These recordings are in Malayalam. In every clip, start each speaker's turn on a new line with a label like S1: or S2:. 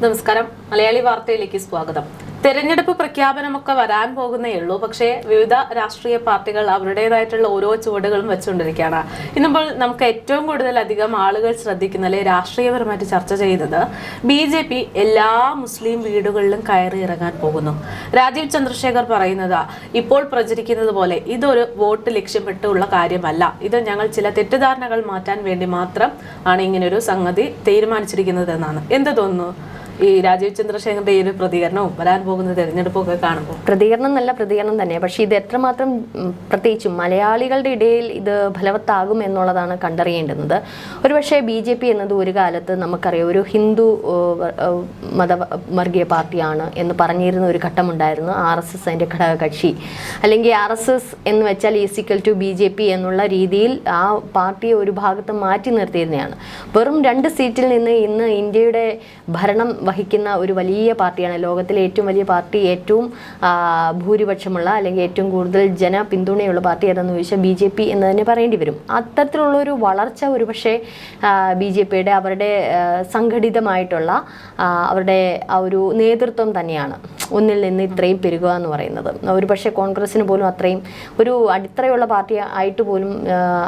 S1: നമസ്കാരം. മലയാളി വാർത്തയിലേക്ക് സ്വാഗതം. തെരഞ്ഞെടുപ്പ് പ്രഖ്യാപനമൊക്കെ വരാൻ പോകുന്നേ ഉള്ളൂ. പക്ഷേ വിവിധ രാഷ്ട്രീയ പാർട്ടികൾ അവരുടേതായിട്ടുള്ള ഓരോ ചുവടുകളും വെച്ചുകൊണ്ടിരിക്കുകയാണ്. ഇന്നിപ്പോൾ നമുക്ക് ഏറ്റവും കൂടുതൽ അധികം ആളുകൾ ശ്രദ്ധിക്കുന്ന അല്ലെങ്കിൽ രാഷ്ട്രീയപരമായിട്ട് ചർച്ച ചെയ്യുന്നത് ബി ജെ പി എല്ലാ മുസ്ലിം വീടുകളിലും കയറി ഇറങ്ങാൻ പോകുന്നു. രാജീവ് ചന്ദ്രശേഖർ പറയുന്നത് ഇപ്പോൾ പ്രചരിക്കുന്നത് പോലെ ഇതൊരു വോട്ട് ലക്ഷ്യമിട്ടുള്ള കാര്യമല്ല. ഇത് ഞങ്ങൾ ചില തെറ്റിദ്ധാരണകൾ മാറ്റാൻ വേണ്ടി മാത്രം ആണ് ഇങ്ങനൊരു സംഗതി തീരുമാനിച്ചിരിക്കുന്നത് എന്നാണ്. എന്ത് തോന്നുന്നു? ഈ രാജീവ് ചന്ദ്രശേഖരന്റെ ഈ ഒരു പ്രതികരണവും വരാൻ പോകുന്ന തെരഞ്ഞെടുപ്പൊക്കെ കാണുമ്പോൾ?
S2: പ്രതികരണം നല്ല പ്രതികരണം തന്നെ പക്ഷെ ഇത് എത്രമാത്രം പ്രത്യേകിച്ചും മലയാളികളുടെ ഇടയിൽ ഇത് ഫലവത്താകും എന്നുള്ളതാണ് കണ്ടറിയേണ്ടുന്നത്. ഒരുപക്ഷെ ബി ജെ പി എന്നത് ഒരു കാലത്ത് നമുക്കറിയാം ഒരു ഹിന്ദു മത വർഗീയ പാർട്ടിയാണ് എന്ന് പറഞ്ഞിരുന്ന ഒരു ഘട്ടമുണ്ടായിരുന്നു. ആർ എസ് എസ് അതിന്റെ ഘടകകക്ഷി. അല്ലെങ്കിൽ ആർ എസ് എസ് എന്ന് വെച്ചാൽ ഈസിക്കൽ ടു ബി ജെ പി എന്നുള്ള രീതിയിൽ ആ പാർട്ടിയെ ഒരു ഭാഗത്ത് മാറ്റി നിർത്തിയിരുന്നതാണ്. വെറും രണ്ട് സീറ്റിൽ നിന്ന് ഇന്ന് ഇന്ത്യയുടെ ഭരണം വഹിക്കുന്ന ഒരു വലിയ പാർട്ടിയാണ്. ലോകത്തിലെ ഏറ്റവും വലിയ പാർട്ടി ഏറ്റവും ഭൂരിപക്ഷമുള്ള അല്ലെങ്കിൽ ഏറ്റവും കൂടുതൽ ജന പിന്തുണയുള്ള പാർട്ടി ഏതെന്ന് ചോദിച്ചാൽ ബി ജെ പി എന്ന് തന്നെ പറയേണ്ടി വരും. അത്തരത്തിലുള്ള ഒരു വളർച്ച ഒരുപക്ഷെ ബി ജെ പിയുടെ അവരുടെ സംഘടിതമായിട്ടുള്ള അവരുടെ ആ ഒരു നേതൃത്വം തന്നെയാണ്. ഒന്നിൽ നിന്ന് ഇത്രയും പെരുകുക എന്ന് പറയുന്നത്. ഒരു പക്ഷേ കോൺഗ്രസ്സിന് പോലും അത്രയും ഒരു അടിത്തറയുള്ള പാർട്ടി ആയിട്ട് പോലും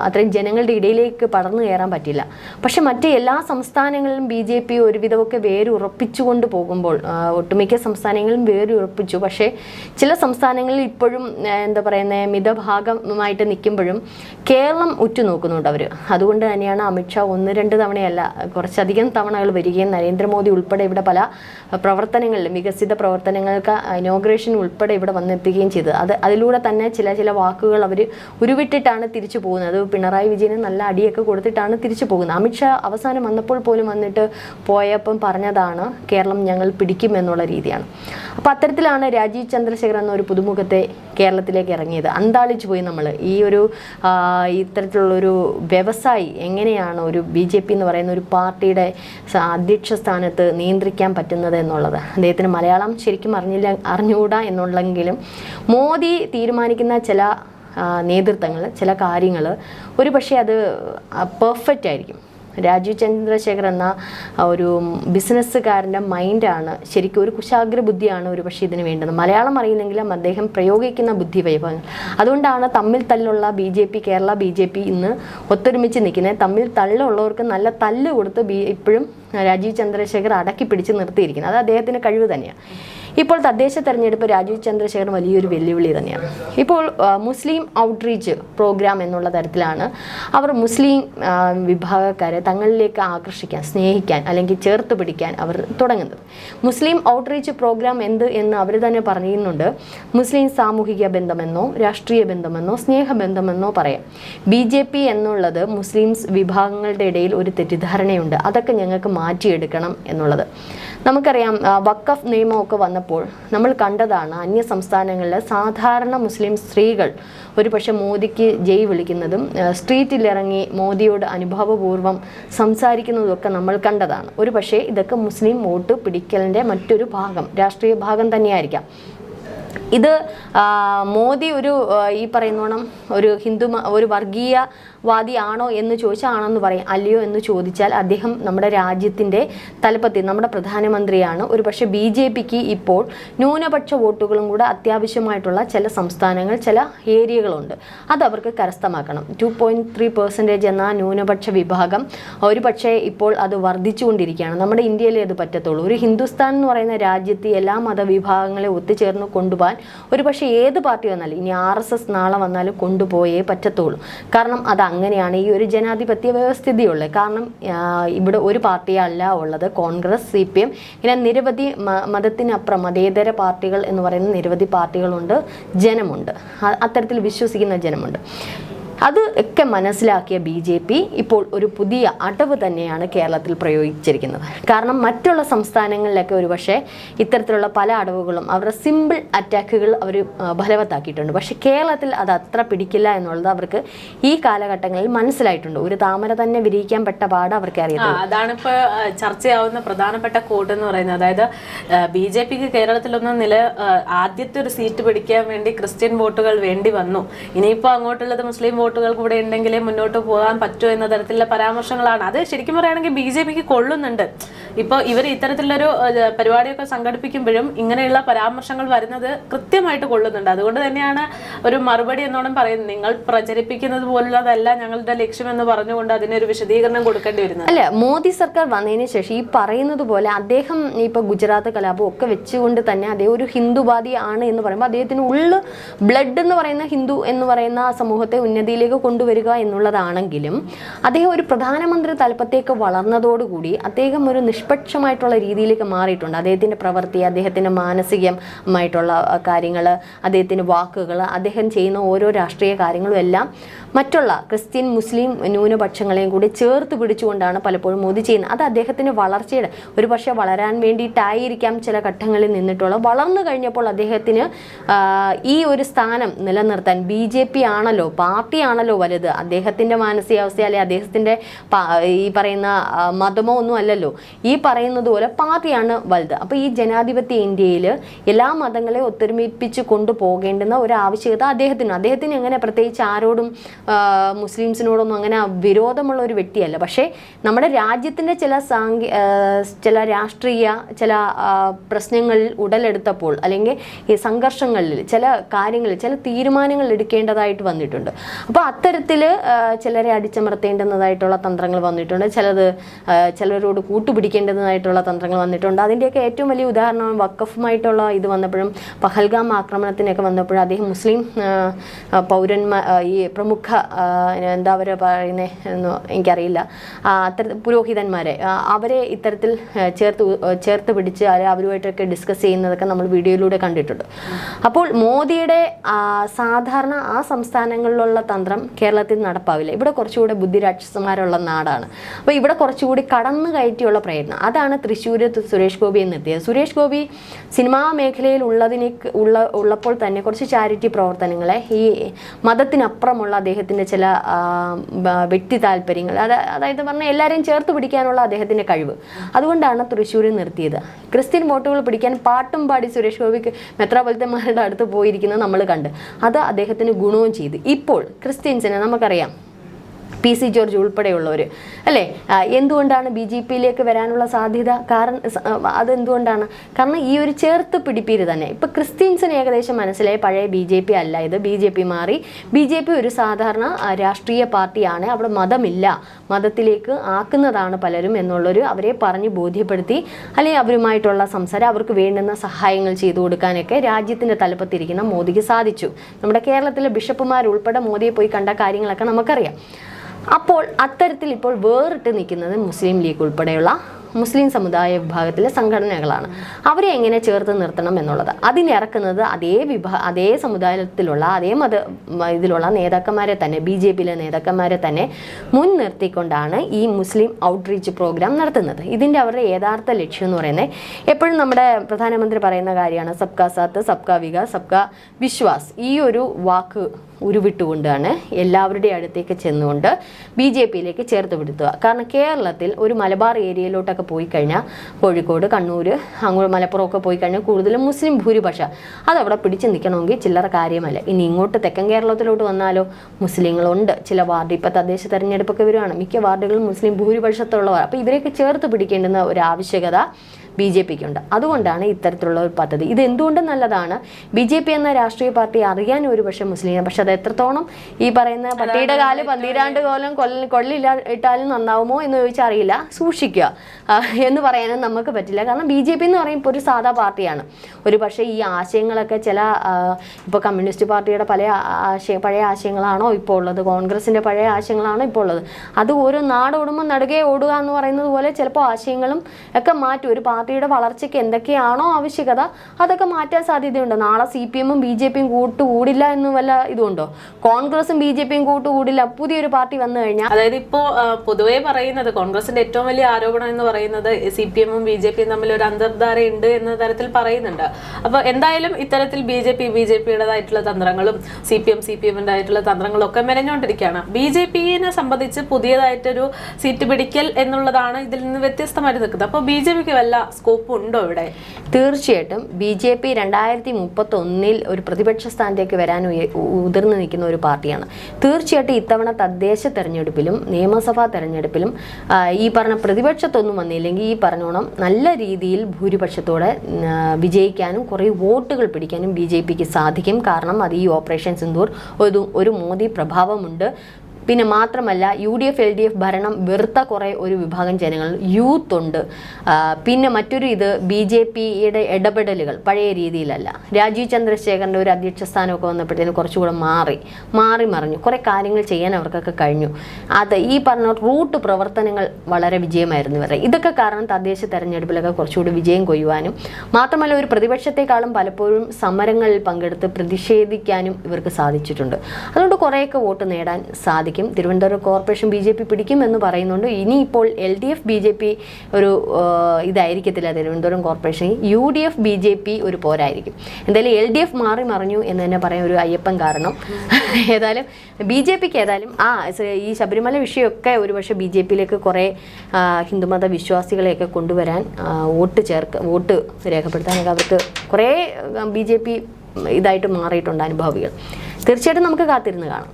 S2: അത്രയും ജനങ്ങളുടെ ഇടയിലേക്ക് പടർന്നു കയറാൻ പറ്റില്ല. പക്ഷെ മറ്റ് എല്ലാ സംസ്ഥാനങ്ങളിലും ബി ജെ പി ഒരുവിധമൊക്കെ വേരുറപ്പിച്ചുകൊണ്ട് പോകുമ്പോൾ ഒട്ടുമിക്ക സംസ്ഥാനങ്ങളിലും വേരുറപ്പിച്ചു. പക്ഷേ ചില സംസ്ഥാനങ്ങളിൽ ഇപ്പോഴും എന്താ പറയുന്നത് മിതഭാഗമായിട്ട് നിൽക്കുമ്പോഴും കേരളം ഉറ്റുനോക്കുന്നുണ്ട് അവർ അതുകൊണ്ട് തന്നെയാണ് അമിത്ഷാ ഒന്ന് രണ്ട് തവണയല്ല കുറച്ചധികം തവണകൾ വരികയും നരേന്ദ്രമോദി ഉൾപ്പെടെ ഇവിടെ പല പ്രവർത്തനങ്ങളിലും വികസിത പ്രവർത്തനങ്ങൾക്ക് ഇനോഗ്രേഷൻ ഉൾപ്പെടെ ഇവിടെ വന്നെത്തുകയും ചെയ്തത് അത് അതിലൂടെ തന്നെ ചില ചില വാക്കുകൾ അവർ ഉരുവിട്ടിട്ടാണ് തിരിച്ചു പോകുന്നത്. പിണറായി വിജയന് നല്ല അടിയൊക്കെ കൊടുത്തിട്ടാണ് തിരിച്ചു പോകുന്നത്. അമിത്ഷാ അവസാനം വന്നപ്പോൾ പോലും വന്നിട്ട് പോയപ്പം പറഞ്ഞതാണ് കേരളം ഞങ്ങൾ പിടിക്കും എന്നുള്ള രീതിയാണ്. അപ്പോൾ അത്തരത്തിലാണ് രാജീവ് ചന്ദ്രശേഖർ എന്നൊരു പുതുമുഖത്തെ കേരളത്തിലേക്ക് ഇറങ്ങിയത്. അന്താളിച്ചു പോയി നമ്മൾ ഈ ഒരു ഇത്തരത്തിലുള്ളൊരു വ്യവസായി എങ്ങനെയാണ് ഒരു ബി ജെ പി എന്ന് പറയുന്ന ഒരു പാർട്ടിയുടെ അധ്യക്ഷ സ്ഥാനത്ത് നിയന്ത്രിക്കാൻ പറ്റുന്നത് എന്നുള്ളത്. അദ്ദേഹത്തിന് മലയാളം ശരിക്കും അറിഞ്ഞില്ല അറിഞ്ഞുകൂടാ എന്നുള്ളെങ്കിലും മോദി തീരുമാനിക്കുന്ന ചില നേതൃത്വങ്ങൾ ചില കാര്യങ്ങൾ ഒരു പക്ഷേ അത് പെർഫെക്റ്റ് ആയിരിക്കും. രാജീവ് ചന്ദ്രശേഖർ എന്ന ഒരു ബിസിനസ്സുകാരന്റെ മൈൻഡാണ് ശരിക്കും ഒരു കുശാഗ്ര ബുദ്ധിയാണ് ഒരു പക്ഷേ ഇതിന് വേണ്ടത്. മലയാളം അറിയില്ലെങ്കിലും അദ്ദേഹം പ്രയോഗിക്കുന്ന ബുദ്ധി വൈഭവങ്ങൾ. അതുകൊണ്ടാണ് തമ്മിൽ തല്ലുള്ള B J P Kerala B J P ഇന്ന് ഒത്തൊരുമിച്ച് നിൽക്കുന്നത്. തമ്മിൽ തള്ളുള്ളവർക്ക് നല്ല തല്ല് കൊടുത്ത് ബി ഇപ്പോഴും രാജീവ് ചന്ദ്രശേഖർ അടക്കി പിടിച്ച് നിർത്തിയിരിക്കുന്നത്. അത് അദ്ദേഹത്തിന്റെ കഴിവ് തന്നെയാണ്. ഇപ്പോൾ തദ്ദേശ തെരഞ്ഞെടുപ്പ് രാജീവ് ചന്ദ്രശേഖർ വലിയൊരു വെല്ലുവിളി തന്നെയാണ്. ഇപ്പോൾ മുസ്ലിം ഔട്ട്റീച്ച് പ്രോഗ്രാം എന്നുള്ള തരത്തിലാണ് അവർ മുസ്ലിം വിഭാഗക്കാരെ തങ്ങളിലേക്ക് ആകർഷിക്കാൻ സ്നേഹിക്കാൻ അല്ലെങ്കിൽ ചേർത്ത് പിടിക്കാൻ അവർ തുടങ്ങുന്നത്. മുസ്ലിം ഔട്ട്റീച്ച് പ്രോഗ്രാം എന്ത് എന്ന് അവർ തന്നെ പറയുന്നുണ്ട്. മുസ്ലിം സാമൂഹിക ബന്ധമെന്നോ രാഷ്ട്രീയ ബന്ധമെന്നോ സ്നേഹബന്ധമെന്നോ പറയാം. ബി ജെ പി എന്നുള്ളത് മുസ്ലിംസ് വിഭാഗങ്ങളുടെ ഇടയിൽ ഒരു തെറ്റിദ്ധാരണയുണ്ട്. അതൊക്കെ ഞങ്ങൾക്ക് മാറ്റിയെടുക്കണം എന്നുള്ളത്. നമുക്കറിയാം വക്കഫ് നിയമമൊക്കെ വന്നപ്പോൾ നമ്മൾ കണ്ടതാണ് അന്യ സംസ്ഥാനങ്ങളിലെ സാധാരണ മുസ്ലിം സ്ത്രീകൾ ഒരു പക്ഷെ മോദിക്ക് ജയ് വിളിക്കുന്നതും സ്ട്രീറ്റിലിറങ്ങി മോദിയോട് അനുഭവപൂർവം സംസാരിക്കുന്നതും ഒക്കെ നമ്മൾ കണ്ടതാണ്. ഒരു പക്ഷേ ഇതൊക്കെ മുസ്ലിം വോട്ട് പിടിക്കലിന്റെ മറ്റൊരു ഭാഗം രാഷ്ട്രീയ ഭാഗം തന്നെയായിരിക്കാം. ഇത് മോദി ഒരു ഈ പറയുന്നോണം ഒരു ഹിന്ദു ഒരു വർഗീയവാദി ആണോ എന്ന് ചോദിച്ചാൽ ആണെന്ന് പറയും. അല്ലയോ എന്ന് ചോദിച്ചാൽ അദ്ദേഹം നമ്മുടെ രാജ്യത്തിന്റെ തലപ്പത്തി നമ്മുടെ പ്രധാനമന്ത്രിയാണ്. ഒരു പക്ഷേ ബി ജെ പിക്ക് ഇപ്പോൾ ന്യൂനപക്ഷ വോട്ടുകളും കൂടെ അത്യാവശ്യമായിട്ടുള്ള ചില സംസ്ഥാനങ്ങൾ ചില ഏരിയകളുണ്ട്. അത് അവർക്ക് കരസ്ഥമാക്കണം. ടു പോയിന്റ് ത്രീ പെർസെന്റേജ് എന്ന ന്യൂനപക്ഷ വിഭാഗം ഒരു പക്ഷേ ഇപ്പോൾ അത് വർദ്ധിച്ചുകൊണ്ടിരിക്കുകയാണ്. നമ്മുടെ ഇന്ത്യയിലേ അത് പറ്റത്തുള്ളൂ. ഒരു ഹിന്ദുസ്ഥാൻ എന്ന് പറയുന്ന രാജ്യത്തെ എല്ലാ മതവിഭാഗങ്ങളെ ഒത്തുചേർന്ന് കൊണ്ടുപോകാൻ ഒരു പക്ഷേ ഏത് പാർട്ടി വന്നാലും ഇനി ആർ എസ് എസ് നാളെ വന്നാലും കൊണ്ടുപോയേ പറ്റത്തുള്ളൂ. കാരണം അത് അങ്ങനെയാണ് ഈ ഒരു ജനാധിപത്യ വ്യവസ്ഥിതിയുള്ളത്. കാരണം ഇവിടെ ഒരു പാർട്ടിയല്ല ഉള്ളത്. കോൺഗ്രസ് സി പി എം ഇങ്ങനെ നിരവധി മതത്തിനപ്പുറം മതേതര പാർട്ടികൾ എന്ന് പറയുന്ന നിരവധി പാർട്ടികളുണ്ട് ജനമുണ്ട്. അത്തരത്തിൽ വിശ്വസിക്കുന്ന ജനമുണ്ട്. അത് ഒക്കെ മനസ്സിലാക്കിയ ബി ജെ പി ഇപ്പോൾ ഒരു പുതിയ അടവ് തന്നെയാണ് കേരളത്തിൽ പ്രയോഗിച്ചിരിക്കുന്നത്. കാരണം മറ്റുള്ള സംസ്ഥാനങ്ങളിലൊക്കെ ഒരുപക്ഷെ ഇത്തരത്തിലുള്ള പല അടവുകളും അവരുടെ സിമ്പിൾ അറ്റാക്കുകൾ അവർ ഫലവത്താക്കിയിട്ടുണ്ട്. പക്ഷെ കേരളത്തിൽ അത് അത്ര പിടിക്കില്ല എന്നുള്ളത് അവർക്ക് ഈ കാലഘട്ടങ്ങളിൽ മനസ്സിലായിട്ടുണ്ട്. ഒരു താമര തന്നെ വിരിയിക്കാൻ പെട്ട പാട് അവർക്ക് അറിയാം
S1: അതാണ് ഇപ്പോൾ ചർച്ചയാവുന്ന പ്രധാനപ്പെട്ട കോട്ട് എന്ന് പറയുന്നത്. അതായത് ബി ജെ പിക്ക് കേരളത്തിലൊന്നും നില ആദ്യത്തെ ഒരു സീറ്റ് പിടിക്കാൻ വേണ്ടി ക്രിസ്ത്യൻ വോട്ടുകൾ വേണ്ടി വന്നു. ഇനിയിപ്പോൾ അങ്ങോട്ടുള്ളത് മുസ്ലിം വോട്ടുകൾ കൂടെ ഉണ്ടെങ്കിലേ മുന്നോട്ട് പോകാൻ പറ്റൂ എന്ന തരത്തിലുള്ള പരാമർശങ്ങളാണ്. അത് ശരിക്കും പറയുകയാണെങ്കിൽ ബി ജെ പിക്ക് കൊള്ളുന്നുണ്ട്. ഇപ്പോൾ ഇവർ ഇത്തരത്തിലൊരു ഏഹ്, പരിപാടിയൊക്കെ സംഘടിപ്പിക്കുമ്പോഴും ഇങ്ങനെയുള്ള പരാമർശങ്ങൾ വരുന്നത് കൃത്യമായിട്ട് കൊള്ളുന്നുണ്ട്. അതുകൊണ്ട് തന്നെയാണ് ഒരു മറുപടി എന്നോണം പറയുന്നത്. നിങ്ങൾ പ്രചരിപ്പിക്കുന്നത് പോലുള്ളതല്ല ഞങ്ങളുടെ ലക്ഷ്യം എന്ന് പറഞ്ഞുകൊണ്ട് അതിനൊരു വിശദീകരണം കൊടുക്കേണ്ടി വരുന്നത്.
S2: അല്ല മോദി സർക്കാർ വന്നതിന് ശേഷം ഈ പറയുന്നത് പോലെ അദ്ദേഹം ഇപ്പൊ ഗുജറാത്ത് കലാപം ഒക്കെ വെച്ചുകൊണ്ട് തന്നെ അദ്ദേഹം ഒരു ഹിന്ദുവാദി ആണ് എന്ന് പറയുമ്പോൾ അദ്ദേഹത്തിന് ഉള്ളു ബ്ലഡ് എന്ന് പറയുന്ന ഹിന്ദു എന്ന് പറയുന്ന സമൂഹത്തെ സമൂഹത്തെ ഉന്നതിയിലേക്ക് കൊണ്ടുവരിക എന്നുള്ളതാണെങ്കിലും അദ്ദേഹം ഒരു പ്രധാനമന്ത്രി തലപ്പത്തേക്ക് വളർന്നതോടുകൂടി അദ്ദേഹം ഒരു നിഷ്പക്ഷമായിട്ടുള്ള രീതിയിലേക്ക് മാറിയിട്ടുണ്ട്. അദ്ദേഹത്തിന്റെ പ്രവൃത്തി അദ്ദേഹത്തിന്റെ മാനസികമായിട്ടുള്ള കാര്യങ്ങൾ അദ്ദേഹത്തിന്റെ വാക്കുകൾ അദ്ദേഹം ചെയ്യുന്ന ഓരോ രാഷ്ട്രീയ കാര്യങ്ങളും എല്ലാം മറ്റുള്ള ക്രിസ്ത്യൻ മുസ്ലിം ന്യൂനപക്ഷങ്ങളെയും കൂടി ചേർത്ത് പിടിച്ചുകൊണ്ടാണ് പലപ്പോഴും മോദി ചെയ്യുന്നത്. അത് അദ്ദേഹത്തിന്റെ വളർച്ചയുടെ ഒരു പക്ഷേ വളരാൻ വേണ്ടിയിട്ടായിരിക്കാം ചില ഘട്ടങ്ങളിൽ നിന്നിട്ടുള്ള. വളർന്നു കഴിഞ്ഞപ്പോൾ അദ്ദേഹത്തിന് ഈ ഒരു സ്ഥാനം നിലനിർത്താൻ ബി ജെ പി ആണല്ലോ പാർട്ടിയാണല്ലോ വലുത്. അദ്ദേഹത്തിന്റെ മാനസികാവസ്ഥ അല്ലെ അദ്ദേഹത്തിന്റെ ഈ പറയുന്ന മതമോ ഒന്നും അല്ലല്ലോ. ഈ പറയുന്നത് പോലെ പാർട്ടിയാണ് വലുത്. അപ്പോൾ ഈ ജനാധിപത്യ ഇന്ത്യയിൽ എല്ലാ മതങ്ങളെ ഒത്തൊരുമിപ്പിച്ച് കൊണ്ടുപോകേണ്ടുന്ന ഒരു ആവശ്യകത അദ്ദേഹത്തിന്. അദ്ദേഹത്തിന് എങ്ങനെ പ്രത്യേകിച്ച് ആരോടും മുസ്ലിംസിനോടൊന്നും അങ്ങനെ വിരോധമുള്ള ഒരു വ്യക്തിയല്ല. പക്ഷേ നമ്മുടെ രാജ്യത്തിന്റെ ചില സാങ്കേ ചില രാഷ്ട്രീയ ചില പ്രശ്നങ്ങളിൽ ഉടലെടുത്തപ്പോൾ അല്ലെങ്കിൽ ഈ സംഘർഷങ്ങളിൽ ചില കാര്യങ്ങളിൽ ചില തീരുമാനങ്ങൾ എടുക്കേണ്ടതായിട്ട് വന്നിട്ടുണ്ട്. അപ്പോൾ അത്തരത്തിൽ ചിലരെ അടിച്ചമർത്തേണ്ടുന്നതായിട്ടുള്ള തന്ത്രങ്ങൾ വന്നിട്ടുണ്ട്. ചിലത് ചിലരോട് കൂട്ടുപിടിക്കേണ്ടതായിട്ടുള്ള തന്ത്രങ്ങൾ വന്നിട്ടുണ്ട്. അതിന്റെയൊക്കെ ഏറ്റവും വലിയ ഉദാഹരണം വക്കഫുമായിട്ടുള്ള ഇത് വന്നപ്പോഴും പഹൽഗാം ആക്രമണത്തിനൊക്കെ വന്നപ്പോഴും അദ്ദേഹം മുസ്ലിം പൗരന്മാർ ഈ പ്രമുഖ എന്താ അവരെ പറയുന്നത് എന്ന് എനിക്കറിയില്ല. അത്ര പുരോഹിതന്മാരെ അവരെ ഇത്തരത്തിൽ ചേർത്ത് ചേർത്ത് പിടിച്ച് അവരുമായിട്ടൊക്കെ ഡിസ്കസ് ചെയ്യുന്നതൊക്കെ നമ്മൾ വീഡിയോയിലൂടെ കണ്ടിട്ടുണ്ട്. അപ്പോൾ മോദിയുടെ സാധാരണ ആ സംസ്ഥാനങ്ങളിലുള്ള തന്ത്രം കേരളത്തിൽ നടപ്പാവില്ല. ഇവിടെ കുറച്ചുകൂടെ ബുദ്ധിരാക്ഷസന്മാരുള്ള നാടാണ്. അപ്പോൾ ഇവിടെ കുറച്ചുകൂടി കടന്നു കയറ്റിയുള്ള പ്രയത്നം. അതാണ് തൃശ്ശൂർ സുരേഷ് ഗോപി എന്നെത്തിയത് സുരേഷ് ഗോപി സിനിമാ മേഖലയിൽ ഉള്ളതിനെ ഉള്ള ഉള്ളപ്പോൾ തന്നെ കുറച്ച് ചാരിറ്റി പ്രവർത്തനങ്ങളെ ഈ മതത്തിനപ്പുറമുള്ള അദ്ദേഹത്തിന്റെ ചില വ്യക്തി താല്പര്യങ്ങൾ അത് അതായത് പറഞ്ഞാൽ എല്ലാവരെയും ചേർത്ത് പിടിക്കാനുള്ള അദ്ദേഹത്തിന്റെ കഴിവ്. അതുകൊണ്ടാണ് തൃശ്ശൂരിൽ നിർത്തിയത്. ക്രിസ്ത്യൻ വോട്ടുകൾ പിടിക്കാൻ പാട്ടും പാടി സുരേഷ് ഗോപിക്ക് മെത്രാപൊലിത്തന്മാരുടെ അടുത്ത് പോയിരിക്കുന്നത് നമ്മൾ കണ്ട്. അത് അദ്ദേഹത്തിന് ഗുണവും ചെയ്തു. ഇപ്പോൾ ക്രിസ്ത്യൻസിനെ നമുക്കറിയാം. പി സി ജോർജ് ഉൾപ്പെടെയുള്ളവർ അല്ലേ? എന്തുകൊണ്ടാണ് ബി ജെ പിയിലേക്ക് വരാനുള്ള സാധ്യത? കാരണം അതെന്തുകൊണ്ടാണ്? കാരണം ഈ ഒരു ചേർത്ത് പിടിപ്പീര് തന്നെ. ഇപ്പോൾ ക്രിസ്ത്യൻസിന് ഏകദേശം മനസ്സിലായി പഴയ ബി ജെ പി അല്ല ഇത്. ബി ജെ പി മാറി. ബി ജെ പി ഒരു സാധാരണ രാഷ്ട്രീയ പാർട്ടിയാണ്. അവിടെ മതമില്ല. മതത്തിലേക്ക് ആക്കുന്നതാണ് പലരും എന്നുള്ളൊരു അവരെ പറഞ്ഞ് ബോധ്യപ്പെടുത്തി അല്ലെങ്കിൽ അവരുമായിട്ടുള്ള സംസാരം അവർക്ക് വേണ്ടുന്ന സഹായങ്ങൾ ചെയ്തു കൊടുക്കാനൊക്കെ രാജ്യത്തിന്റെ തലപ്പത്തിരിക്കുന്ന മോദിക്ക് സാധിച്ചു. നമ്മുടെ കേരളത്തിലെ ബിഷപ്പുമാർ ഉൾപ്പെടെ മോദിയെ പോയി കണ്ട കാര്യങ്ങളൊക്കെ നമുക്കറിയാം. അപ്പോൾ അത്തരത്തിൽ ഇപ്പോൾ വേറിട്ട് നിൽക്കുന്നത് മുസ്ലിം ലീഗ് ഉൾപ്പെടെയുള്ള മുസ്ലിം സമുദായ വിഭാഗത്തിലെ സംഘടനകളാണ്. അവരെ എങ്ങനെ ചേർത്ത് നിർത്തണം എന്നുള്ളത്. അതിനിറക്കുന്നത് അതേ വിഭാ അതേ സമുദായത്തിലുള്ള അതേ മത ഇതിലുള്ള നേതാക്കന്മാരെ തന്നെ ബി ജെ പിയിലെ നേതാക്കന്മാരെ തന്നെ മുൻ നിർത്തിക്കൊണ്ടാണ് ഈ മുസ്ലിം ഔട്ട്റീച്ച് പ്രോഗ്രാം നടത്തുന്നത്. ഇതിന്റെ അവരുടെ യഥാർത്ഥ ലക്ഷ്യം എന്ന് പറയുന്നത് എപ്പോഴും നമ്മുടെ പ്രധാനമന്ത്രി പറയുന്ന കാര്യമാണ് സബ്കാ സാത്ത് സബ്കാ വികാസ് സബ്കാ വിശ്വാസ്. ഈ ഒരു വാക്ക് ഉരുവിട്ടുകൊണ്ടാണ് എല്ലാവരുടെയും അടുത്തേക്ക് ചെന്നുകൊണ്ട് ബി ജെ പിയിലേക്ക് ചേർത്ത് വിടുത്തുക കാരണം കേരളത്തിൽ ഒരു മലബാർ ഏരിയയിലോട്ടൊക്കെ പോയി കഴിഞ്ഞാൽ കോഴിക്കോട് കണ്ണൂർ അങ്ങോട്ട് മലപ്പുറമൊക്കെ പോയി കഴിഞ്ഞാൽ കൂടുതലും മുസ്ലിം ഭൂരിപക്ഷം. അതവിടെ പിടിച്ചു നിൽക്കണമെങ്കിൽ ചില്ലറ കാര്യമല്ല. ഇനി ഇങ്ങോട്ട് തെക്കൻ കേരളത്തിലോട്ട് വന്നാലോ? മുസ്ലിങ്ങളുണ്ട്. ചില വാർഡ് ഇപ്പോൾ തദ്ദേശ തെരഞ്ഞെടുപ്പൊക്കെ വരുവാണ്. മിക്ക വാർഡുകളും മുസ്ലിം ഭൂരിപക്ഷത്തുള്ളവർ അപ്പോൾ ഇവരെയൊക്കെ ചേർത്ത് പിടിക്കേണ്ടുന്ന ഒരു ആവശ്യകത ബി ജെ പിക്ക് ഉണ്ട് അതുകൊണ്ടാണ് ഇത്തരത്തിലുള്ള ഒരു പദ്ധതി. ഇത് എന്തുകൊണ്ട് നല്ലതാണ്? ബി ജെ പി എന്ന രാഷ്ട്രീയ പാർട്ടി അറിയാൻ ഒരു പക്ഷേ മുസ്ലിം പക്ഷെ അത് എത്രത്തോളം ഈ പറയുന്ന പട്ടിയുടെ കാൽ പന്തിരാണ്ട് കോലം കൊല്ല കൊള്ളില്ല ഇട്ടാലും നന്നാവുമോ എന്ന് ചോദിച്ചാൽ അറിയില്ല. സൂക്ഷിക്കുക. എന്ന് പറയാനും നമുക്ക് പറ്റില്ല. കാരണം ബി ജെ പി എന്ന് പറയുമ്പോൾ ഒരു സാധാ പാർട്ടിയാണ്. ഒരു പക്ഷേ ഈ ആശയങ്ങളൊക്കെ ചില ഇപ്പോൾ കമ്മ്യൂണിസ്റ്റ് പാർട്ടിയുടെ പല ആശയ പഴയ ആശയങ്ങളാണോ ഇപ്പോൾ ഉള്ളത്? കോൺഗ്രസിന്റെ പഴയ ആശയങ്ങളാണോ ഇപ്പോൾ ഉള്ളത്? അത് ഓരോ നാടോടുമ്പോൾ നടുകെ ഓടുക എന്ന് പറയുന്നത് പോലെ ചിലപ്പോൾ ആശയങ്ങളും ഒക്കെ മാറ്റും. ഒരു പാർട്ടിയുടെ വളർച്ചയ്ക്ക് എന്തൊക്കെയാണോ ആവശ്യകത അതൊക്കെ മാറ്റാൻ സാധ്യതയുണ്ട്. നാളെ സി പി എമ്മും ബി ജെ പിയും കൂട്ടുകൂടില്ല എന്ന് വല്ല ഇതുണ്ടോ? കോൺഗ്രസും ബി ജെ പിയും കൂട്ടുകൂടില്ല. പുതിയൊരു പാർട്ടി വന്നു കഴിഞ്ഞാൽ?
S1: അതായത് ഇപ്പോ ആ, പൊതുവേ പറയുന്നത് കോൺഗ്രസിന്റെ ഏറ്റവും വലിയ ആരോപണം എന്ന് പറയുന്നത് സി പി എമ്മും ബി ജെ പിയും തമ്മിൽ ഒരു അന്തർധാര ഉണ്ട് എന്ന തരത്തിൽ പറയുന്നുണ്ട്. അപ്പൊ എന്തായാലും ഇത്തരത്തിൽ B J P B J പിയുടേതായിട്ടുള്ള തന്ത്രങ്ങളും C P M C P എമ്മിന്റെ ആയിട്ടുള്ള തന്ത്രങ്ങളും ഒക്കെ മെനഞ്ഞുകൊണ്ടിരിക്കുകയാണ് ബി ജെ പിയെ സംബന്ധിച്ച് പുതിയതായിട്ടൊരു സീറ്റ് പിടിക്കൽ എന്നുള്ളതാണ് ഇതിൽ നിന്ന് വ്യത്യസ്തമായിട്ട് നിൽക്കുന്നത്. അപ്പോൾ ബി ജെ പിക്ക് വല്ല സ്കോപ്പ് ഉണ്ടോ ഇവിടെ?
S2: തീർച്ചയായിട്ടും. ബി ജെ പി രണ്ടായിരത്തി മുപ്പത്തി ഒന്നിൽ ഒരു പ്രതിപക്ഷ സ്ഥാനത്തേക്ക് വരാൻ ഉതിർന്നു നിൽക്കുന്ന ഒരു പാർട്ടിയാണ്. തീർച്ചയായിട്ടും ഇത്തവണ തദ്ദേശ തെരഞ്ഞെടുപ്പിലും നിയമസഭാ തെരഞ്ഞെടുപ്പിലും ഈ പറഞ്ഞ പ്രതിപക്ഷത്തൊന്നും വന്നില്ലെങ്കിൽ ഈ പറഞ്ഞോണം നല്ല രീതിയിൽ ഭൂരിപക്ഷത്തോടെ വിജയിക്കാനും കുറേ വോട്ടുകൾ പിടിക്കാനും ബി ജെ പിക്ക് സാധിക്കും. കാരണം അത് ഈ ഓപ്പറേഷൻ സിന്ദൂർ ഒരു ഒരു മോദി പ്രഭാവമുണ്ട്. പിന്നെ മാത്രമല്ല U D F L D F ഭരണം വെറുത്ത കുറേ ഒരു വിഭാഗം ജനങ്ങൾ യൂത്ത് ഉണ്ട്. പിന്നെ മറ്റൊരു ഇത് ബി ജെ പിയുടെ ഇടപെടലുകൾ പഴയ രീതിയിലല്ല. രാജീവ് ചന്ദ്രശേഖരന്റെ ഒരു അധ്യക്ഷ സ്ഥാനമൊക്കെ വന്നപ്പോഴത്തേന് കുറച്ചുകൂടെ മാറി മാറി മറിഞ്ഞു. കുറേ കാര്യങ്ങൾ ചെയ്യാൻ അവർക്കൊക്കെ കഴിഞ്ഞു. അത് ഈ പറഞ്ഞ റൂട്ട് പ്രവർത്തനങ്ങൾ വളരെ വിജയമായിരുന്നു ഇവരുടെ. ഇതൊക്കെ കാരണം തദ്ദേശ തെരഞ്ഞെടുപ്പിലൊക്കെ കുറച്ചുകൂടി വിജയം കൊയ്യുവാനും മാത്രമല്ല ഒരു പ്രതിപക്ഷത്തെക്കാളും പലപ്പോഴും സമരങ്ങളിൽ പങ്കെടുത്ത് പ്രതിഷേധിക്കാനും ഇവർക്ക് സാധിച്ചിട്ടുണ്ട്. അതുകൊണ്ട് കുറേയൊക്കെ വോട്ട് നേടാൻ സാധിക്കും. Thiruvananthapuram corporation B J P പിടിക്കും എന്ന് പറയുന്നുണ്ട്. ഇനിയിപ്പോൾ L D F B J P ഒരു ഇതായിരിക്കത്തില്ല Thiruvananthapuram corporation U D F B J P ഒരു പോരായിരിക്കും. എന്തായാലും എൽ ഡി എഫ് മാറി മറിഞ്ഞു എന്ന് തന്നെ പറയാൻ ഒരു അയ്യപ്പൻ കാരണം. ഏതായാലും ബി ജെ പിക്ക് ഏതായാലും ആ ഈ ശബരിമല വിഷയമൊക്കെ ഒരുപക്ഷെ ബി ജെ പിയിലേക്ക് കുറേ ഹിന്ദുമത വിശ്വാസികളെയൊക്കെ കൊണ്ടുവരാൻ വോട്ട് ചേർക്ക് വോട്ട് രേഖപ്പെടുത്താനൊക്കെ അവർക്ക് കുറേ ബി ജെ പി ഇതായിട്ട് മാറിയിട്ടുണ്ട് അനുഭാവികൾ. തീർച്ചയായിട്ടും നമുക്ക് കാത്തിരുന്ന് കാണാം.